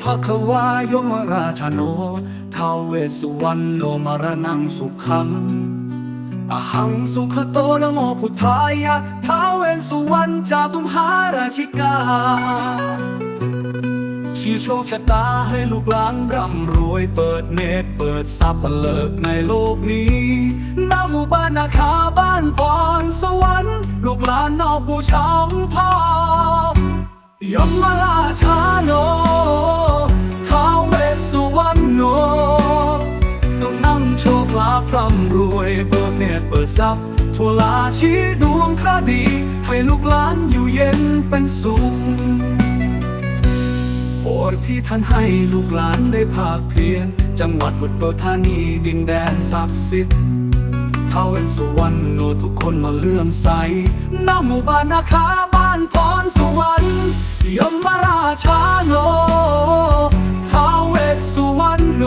ภควายมราชโนทาเวสุวรรณโนมรณังสุขังอหังสุขโตนโมพุทธายะท้าเวสสุวรรณจาตุมหาราชิกาชี้โชคชะตาให้ลูกหลานร่ำรวยเปิดเนตรเปิดทรัพย์เลิกในโลกนี้ณหมู่บ้านนาคาบ้านพรสวรรค์ ลูกหลานนอกบูชางค์พ่อ ยมมาราชาโนท้าวเวสสุวรรณโน ต้องนำโชคลาภร่ำรวยเบิกเนตรเปิดทรัพย์ทั่วลาชี้ดวงคดี ให้ลูกหลานอยู่เย็นเป็นสุขโปรดที่ท่านให้ลูกหลานได้ภาคเพียรจังหวัดอุดรธานีดินแดนศักดิ์สิทธิ์ท้าวเวสสุวรรณโนทุกคนมาเลื่อมใสณหมู่บ้านนาคาบ้านพรสุวรรณยมราชาโนท้าวเวสสุวรรณโน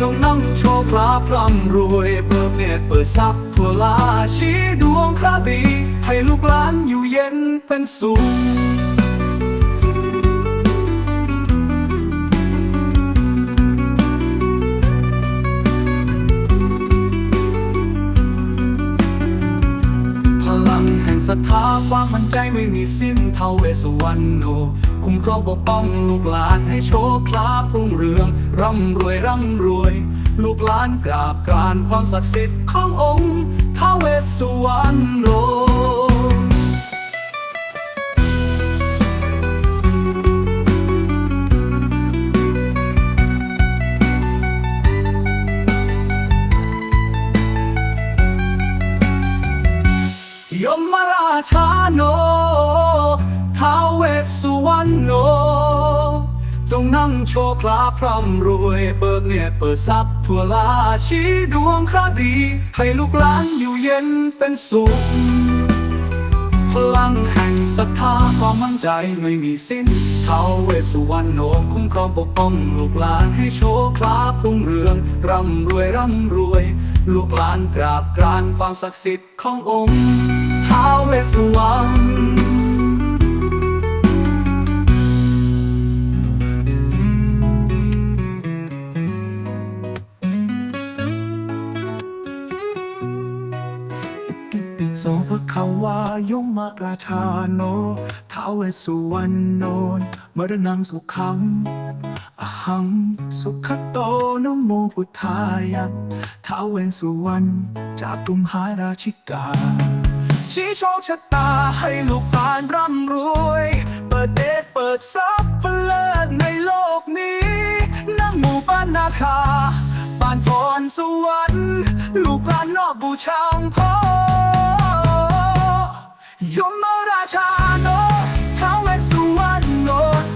จงนำโชคลาภร่ำรวยเบิกเนตรเปิดทรัพย์ทั่วลาชี้ดวงคดีให้ลูกหลานอยู่เย็นเป็นสุข สิ้นเทเวสุวรรณโน คุ้มครองปกป้องลูกหลานให้โชคลาภรุ่งเรือง ร่ำรวยร่ำรวย ลูกหลานกราบกรานความศักดิ์สิทธิ์ขององค์เทวเวสสุวรรณโน โชคลาภร่ำรวย เบิกเนตรเปิดทรัพย์ทั่วลาชี้ดวงคดี ให้ลูกหลานอยู่เย็นเป็นสุข พลังแห่งศรัทธาความมั่นใจไม่มีสิ้นเท้าเวสุวรรณโนคุ้มครองปกป้องลูกหลานให้โชคลาภรุ่งเรือง ร่ำรวยร่ำรวย ลูกหลานกราบกรานความศักดิ์สิทธิ์ขององค์เท้าเวสุวรรณาวายมราชาโนท้าวเวสุวรรณโนมรณังสุขังอหังสุขโตนโมพุทธายะท้าวเวสุวรรณจากตุมหาราชิกา ชี้โชคชะตาให้ลูกหลานร่ำรวย เปิดเดชเปิดทรัพย์เพลิดในโลกนี้นั่งหมู่บ้านนาคาบ้านพรสวรรค์ลูกหลานนอบบูชางพ่อ ยมราชาโนท้าวเวสสุวรรณโน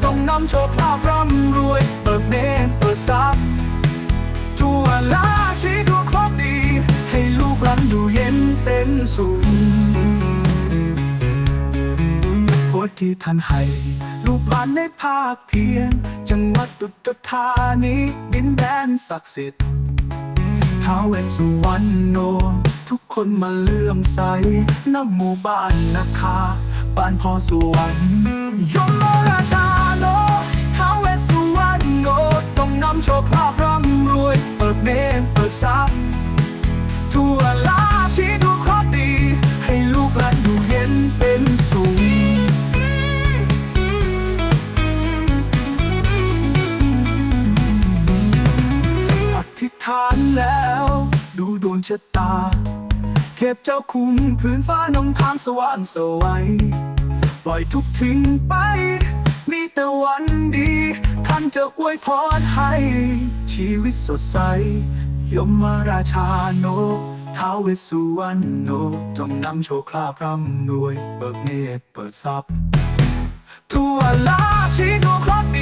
ต้องนำโชคลาภร่ำรวยเปิดเนตรเปิดทรัพย์ทั่วลาชีดวงครอบดี ให้ลูกหลานอยู่เย็นเป็นสุขพธิที่ท่านให้ ลูกหลานในภาคเพียรจังหวัดอุตรธานีดินแดนศักดิ์สิทธิ์ ท้าเวสสุวรรณโน ทุกคนมาเลื่อมใสณหมู่บ้านนาคาบ้านพ่อสุวรรณยมราชาโนท้าเวสสุวรรณโน ต้องนำโชคลาภร่ำรวย เปิดเนมเปิดทรัพย์ พเจ้าคุมพื้นฟ้านำทางสว่างสวัยปล่อยทุกทิ้งไป มีแต่วันดี ท่านจะอวยพรให้ ชีวิตสดใส ยมราชาโนท้าวเวสสุวรรณโนจงนำโชคลาภร่ำรวย เบิกเนตรเปิดทรัพย์ทั่วลาชีดวงเคราะห์ดี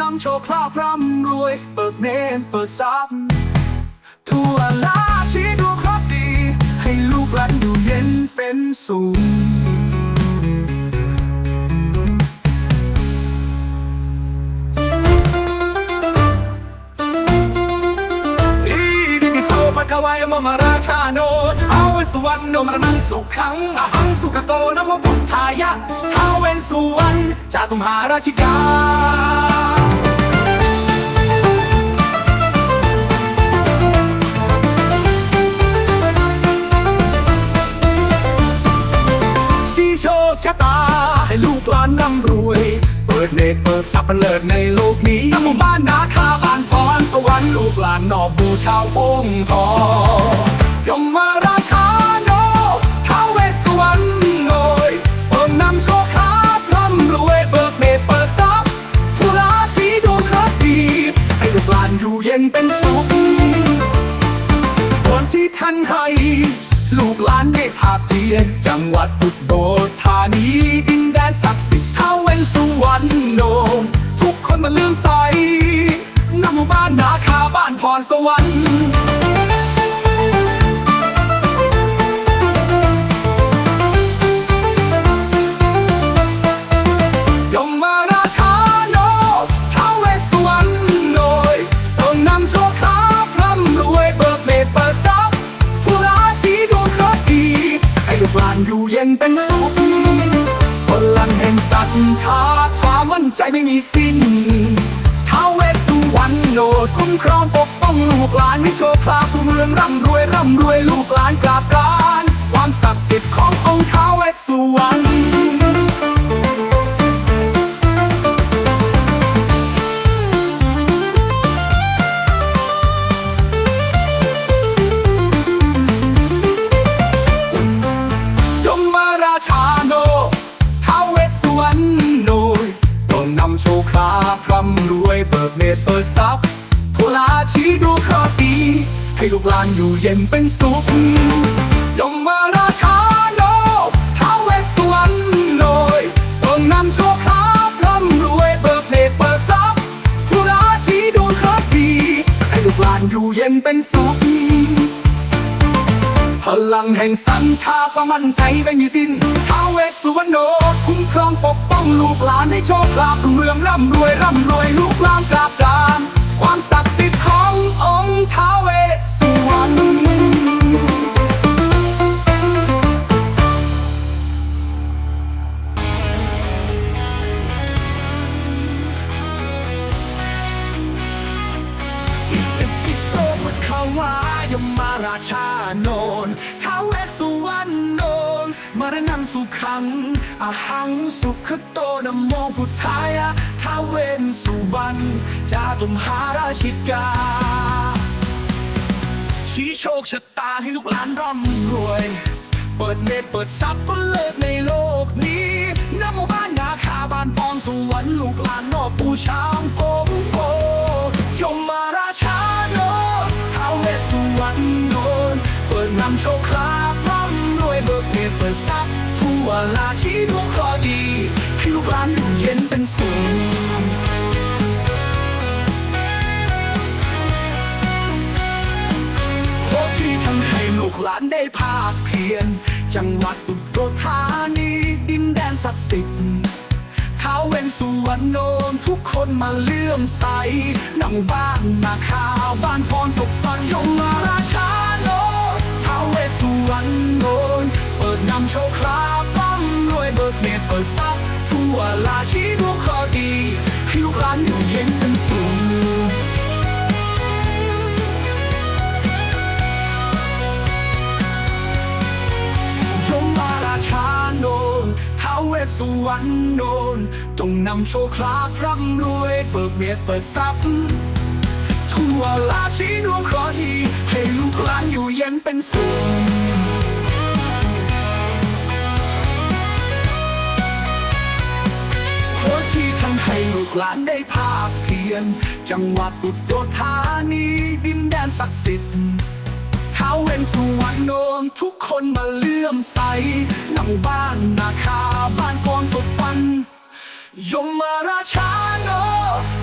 นำโชคลาภร่ำรวย เปิดเนนเปิดทรัพย์ทั่วลาชีดูครอบดี ให้ลูกหลานอยู่เย็นเป็นสุขอีดิปิโสภะคะวายมมะราชาโนท้าวเวสสุวรรณโนมรณังสุขังอหังสุขโตนโมพุทธายะท้าวเวสสุวรรณจาตุมหาราชิกา ชะตา ให้ลูกหลานร่ำรวย เปิดเนตรเปิดทรัพย์เลิศในโลกนี้นหมู่บ้านนาคาบ้านพรสวรรค์ลูกหลานนอบบูชาวองค์ทองยมมาราชาโนท้าเวสสวรรณโนยเปิดนำโชคลาภร่ำรวยเบิกเนตรเปิดทรัพย์ทุลาสีดวงครับดีให้ลูกหลานอยู่เย็นเป็นสุขคนที่ท่านให้ ลูกหลานได้ภาพเพียนจังหวัดอุดรธานีดินแดนศักดิ์สิทธิ์ท้าวเวนสุวรรณโนทุกคนมาเลื่อมใสนำหมู่บ้านนาคาบ้านพรสวรรค์ นเย็นเป็นสุขพลังแห่งศรัทธาความมั่นใจไม่มีสิ้นท้าเวสุวรรณโนคุ้มครองปกป้องลูกหลานให้โชคลาภเมืองร่ำรวยร่ำรวยลูกหลานกราบการ ความศักดิ์สิทธิ์ขององค์ท้าเวสุวรรณ กหลานอยู่เย็นเป็นสุขยมมาราชาโนท้าวเวสสุวรรณโนยต้องนำโชคลาภร่ำรวยเบิกเนตรเปิดทรัพย์ทุลาชีดูคราะห์ดี ให้ลูกหลานอยู่เย็นเป็นสุขพลังแห่งศรัทาความมั่นใจไม่มีสิ้นท้าวเวสสุวรรณโนคุ้มครองปกป้องลูกหลานให้โชคลาภรุ่งเรืองร่ำรวยร่ำรวยลูกหลานกราบกรานความศักดิ์สิทธิ์ขององค์ท้าวเวสสุ วรรณอิติปิโสพุทธวายมาราชาโนนท้าวเวสุวรรณโนนมารณังสุขังอหังสุขโตนโมพุทธายะท้าเวนสุวรรณจาตุมหาราชิกา ชี้โชคชะตาให้ลูกหลานร่ำรวย เปิดเนตเปิดทรัพย์ก็เลิศในโลกนี้น้ำหมู่บ้านนาคาบ้านปองสวรรค์ลูกหลานนอบปูช้ามโพงโพยมมาราชาโนท้าวเวสสุวรรณโนนเปิดนำโชคลาภร่ำรวยเบิกเนตเปิดทรัพย์ทั่วลาชีดวงคราะห์ดีให้ลูกหลานอยู่เย็นเป็นสุข กหลานได้ภาคเพียรจังหวัดอุดรธานีดินแดนศักดิ์สิทธิ์ท้าวเวนสุวรรณโนนทุกคนมาเลื่อมใสนำบ้านนาคาบ้านพรสุ วสสุวรรณโนนจงนำโชคลาภร่ำรวยเบิกเมียเปิดทรัพย์ทั่วลาชีดวงเคราะห์ดีให้ลูกหลานอยู่เย็นเป็นสุขที่ทำให้ลูกหลานได้ภาคเพียรจังหวัดอุดรธานีดินแดนศักดิ์สิทธิ์ เวนสุวรรณโนมทุกคนมาเลื่อมใสนำบ้านนาคาบ้านกอนสุปันยมาราชาโน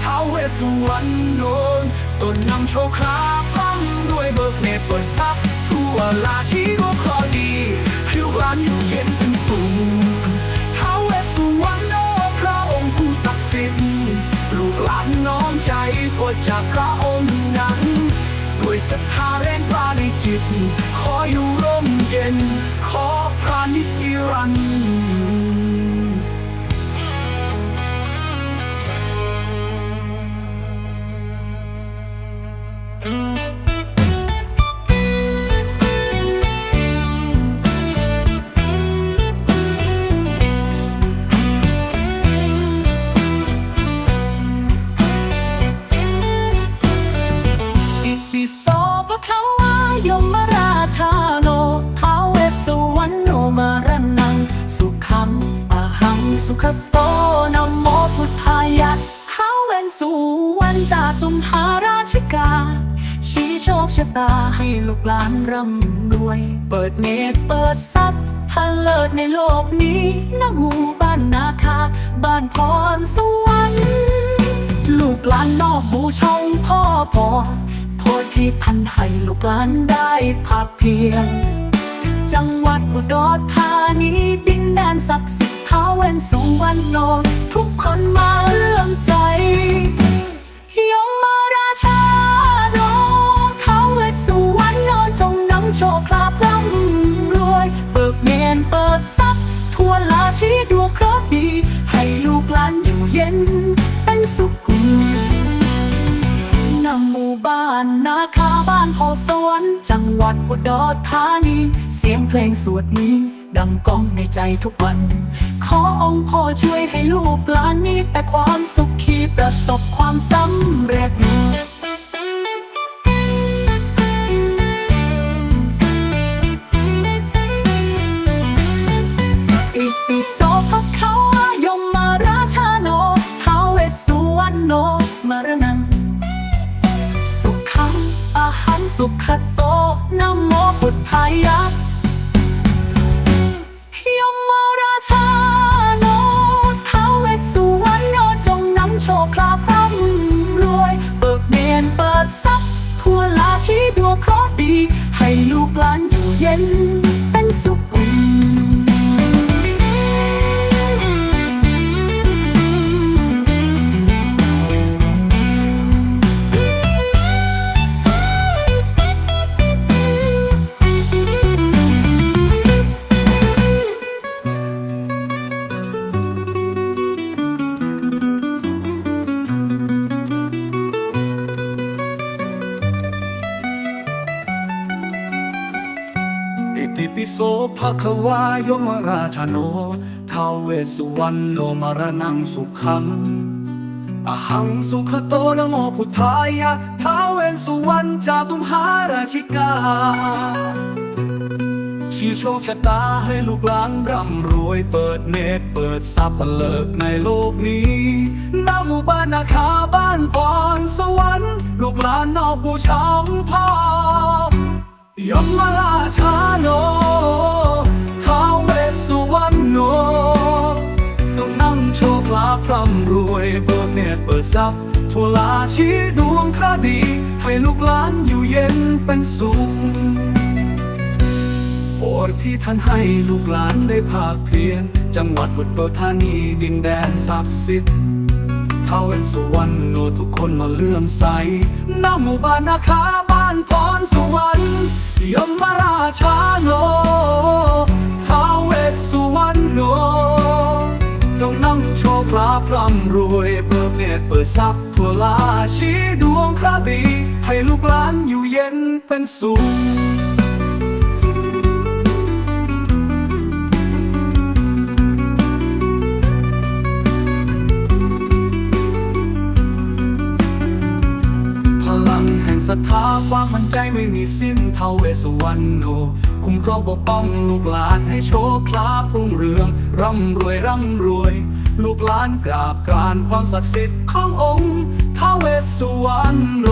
ท้าวเวสุวรรณโนต้นนำโชคราพังรวยเบิกเนตรเปิดทรัพย์ทั่วลาชีโรคอดีให้ร้านอยู่เย็นเป็นสุขท้าวเวสุวรรณโนพระองค์ผู้ศักดิ์สิทธิ์ลูกหลานน้อมใจพดจากพระ ศรัทธาแรงกล้าในจิต ขออยู่ร่มเย็น ขอพระนิรันดร์ โชคชะตาให้ลูกหลานร่ำรวย เปิดเนตเปิดทรัพย์พันเลิศในโลกนี้นะหมู่บ้านนาคา บ้านพรสวรรค์ลูกหลานนอกบูชองพ่อพอโทษที่ท่านให้ลูกหลานได้พักเพียง จังหวัดอุดรธานีดินแดนศักดิ์สิทธิ์ท้าวเวนสุวรรณโนทุกคนมาเลื่อมใส ชคลาภร่ำรวย เบิกเมนเปิดทรัพย์ทั่วลาชีดวงเคราะห์ดี ให้ลูกหลานอยู่เย็น เป็นสุขนำหมู่บ้านนาคาบ้านพสวรรค์จังหวัดอุดรธานี เสียงเพลงสวดนี้ ดังก้องในใจทุกวัน ขอองค์พ่อช่วยให้ลูกหลานนี้แต่ความสุขีประสบความสำเร็จ สุขัด ปิโสภะคะวายมราชโนทาวเวสุวรรณโนมรณังสุขังอหังสุขโตนโมพุทธายะท้าวเวสสุวรรณจาตุมหาราชิกาชี้โชคชะตาให้ลูกหลานร่ำรวยเปิดเนตรเปิดทรัพย์เลิกในโลกนี้นาหมู่บ้านนาคาบ้านพรสวรรค์ ลูกหลานนอกบูชาองพ่อ ยมราชาโนท้าวเวสสุวรรณโน ต้องนำโชคลาภร่ำรวยเปิดเนตรเปิดทรัพย์ทั่วลาชีดวงคราดี ให้ลูกหลานอยู่เย็นเป็นสุขโปรดที่ท่านให้ลูกหลานได้ภาคเพียรจังหวัดอุดรธานีดินแดนศักดิ์สิทธิ์ท้าวเวนสุวรรณโนทุกคนมาเลื่อมใสหน้าหมู่บ้านนาคาบ้า นพรสุวรรณยมราชาโนท้าเวสสุวรรณโนจงนำโชคลาภร่ำรวยเบิกเนตรเปิดทรัพย์ทั่วลาชีดวงคราบีให้ลูกหลานอยู่เย็นเป็นสุขาความมั่นใจไม่มีสิ้นเท่าเวสุวรรณโอคุ้มครองปกป้องลูกหลานให้โชคลาภรุ่งเรือง ร่ำรวยร่ำรวย ลูกหลานกราบกรานความศักดิ์สิทธิ์ขององค์ท้าวเวสสุวรรณโอ